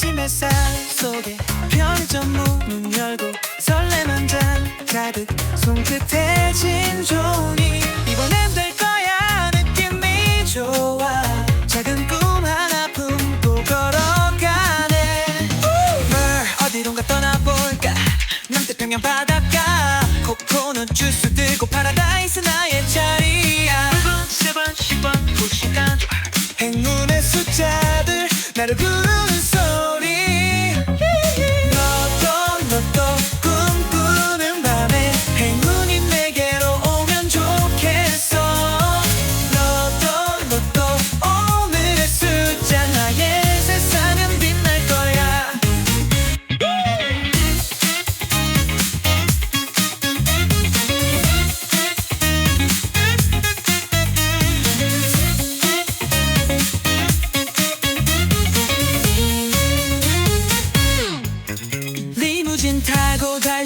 아침 햇살 속에 편의점 문을 열고 설렘 한잔 가득 손끝에 진종이 이번엔 될 거야. 느낌이 좋아 작은 꿈 하나 품고 걸어가네. 뭘 어디론가 떠나볼까? 남태평양 바닷가. 코코넛 주스 들고 파라다이스 나의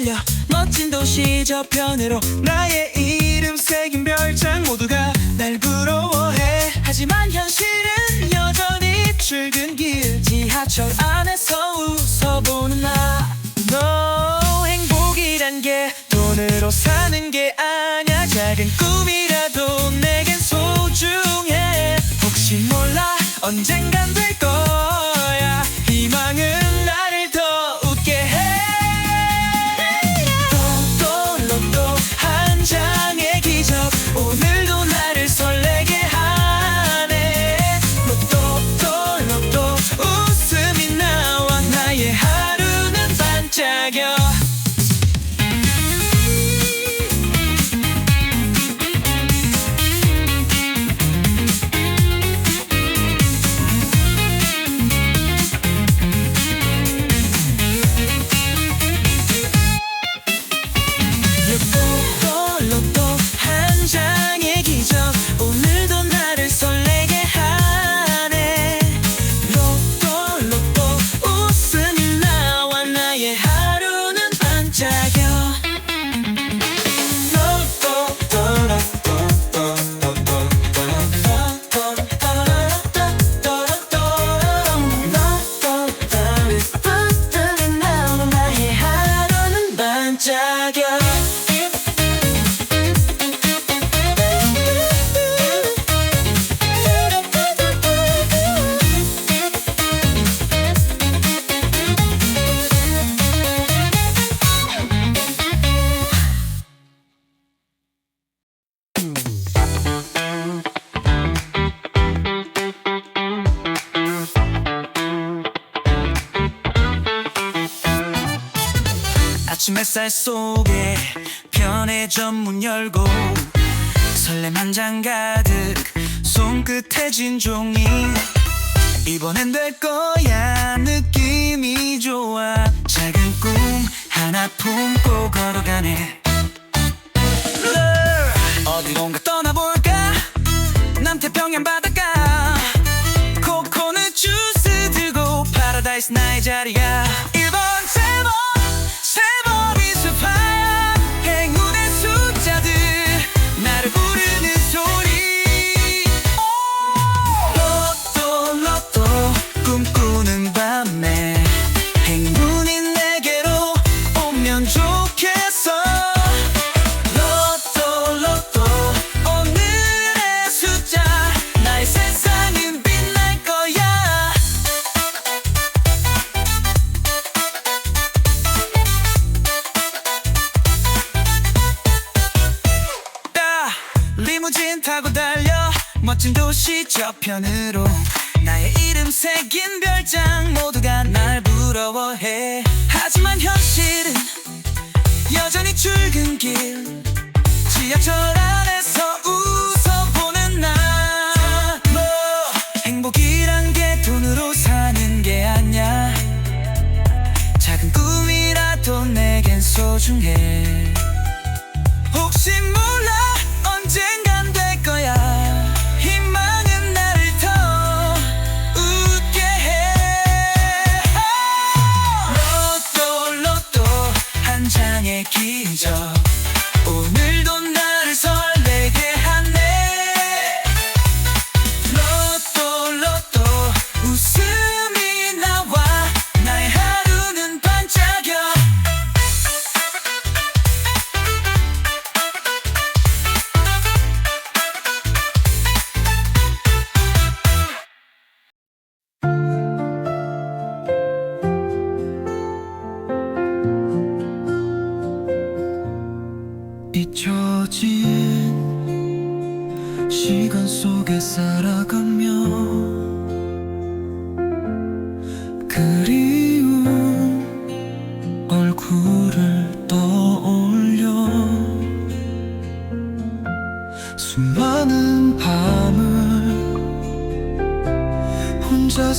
달려 멋진 도시 저편으로 나의 이름 새긴 별장 모두가 날 부러워해. 하지만 현실은 여전히 출근길 지하철 안에서 웃어보는 나 너 행복이란 게 돈으로 사는 게 아냐 작은 꿈이라도 내겐 소중해. 혹시 몰라 언젠간 아침 햇살 속에 편의점 문 열고 설렘 한 장 가득 손끝에 진 종이. 이번엔 될 거야 느낌 도시 저편으로 나의 이름 새긴 별장 모두가 날 부러워해. 하지만 현실은 여전히 출근길 지하철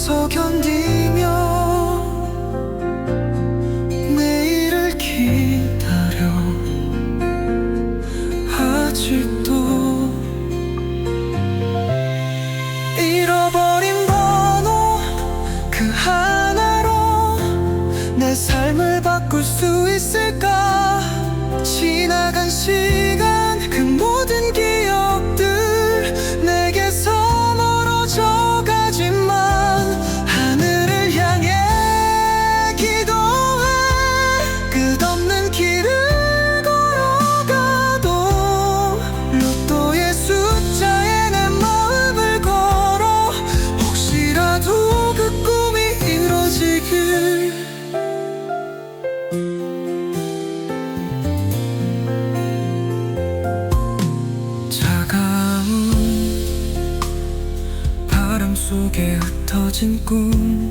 혼자서 견디며 내일을 기다려. 아직도 잃어버린 번호 그 하나로 내 삶을 바꿀 수 있을까? 지나간 시 흩어진 꿈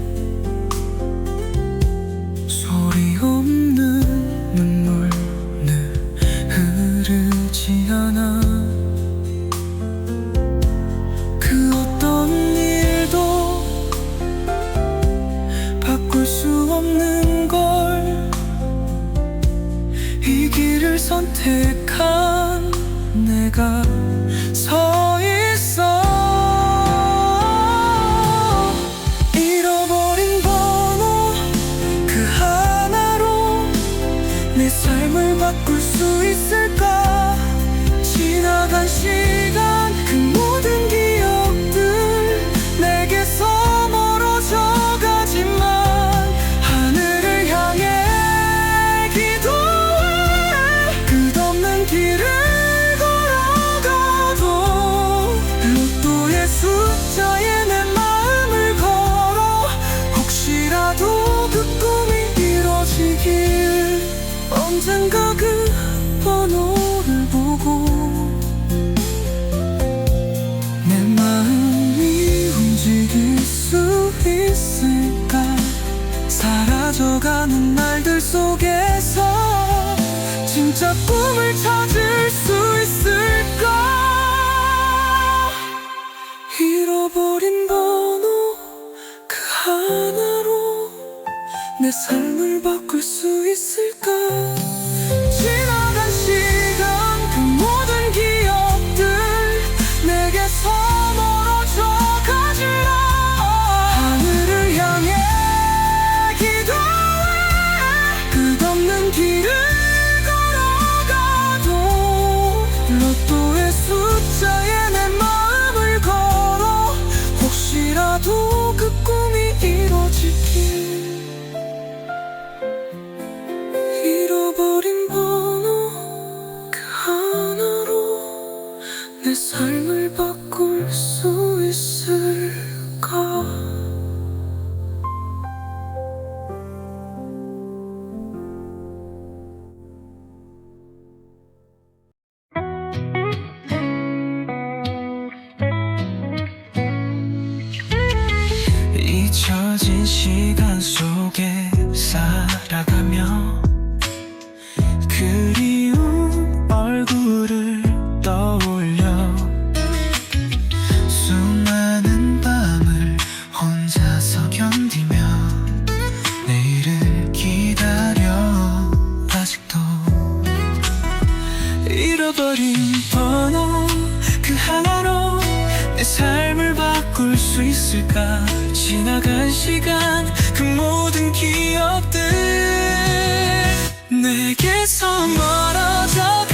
바꿀 수 있을까? 지나간 시 사라져가는 날들 속에서 진짜 꿈을 찾을 수 있을까? 잃어버린 번호 그 하나로 내 삶을 바꿀 수 있을까 길을 걸어가도 로또의 숫자에 내 마음을 걸어 혹시라도 그 꿈이 이루어지길. 잃어버린 번호 그내 삶을 바꿀 수 잊혀진 시간 속에 살아가며 그리운 얼굴을 떠올려 수많은 밤을 혼자서 견디며 내일을 기다려 아직도 잃어버린 수 있을까? 지나간 시간 그 모든 기억들. 내게서 멀어져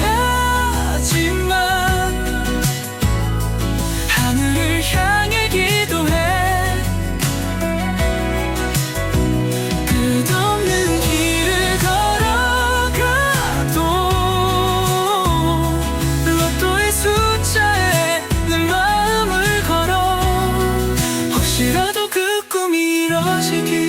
꿈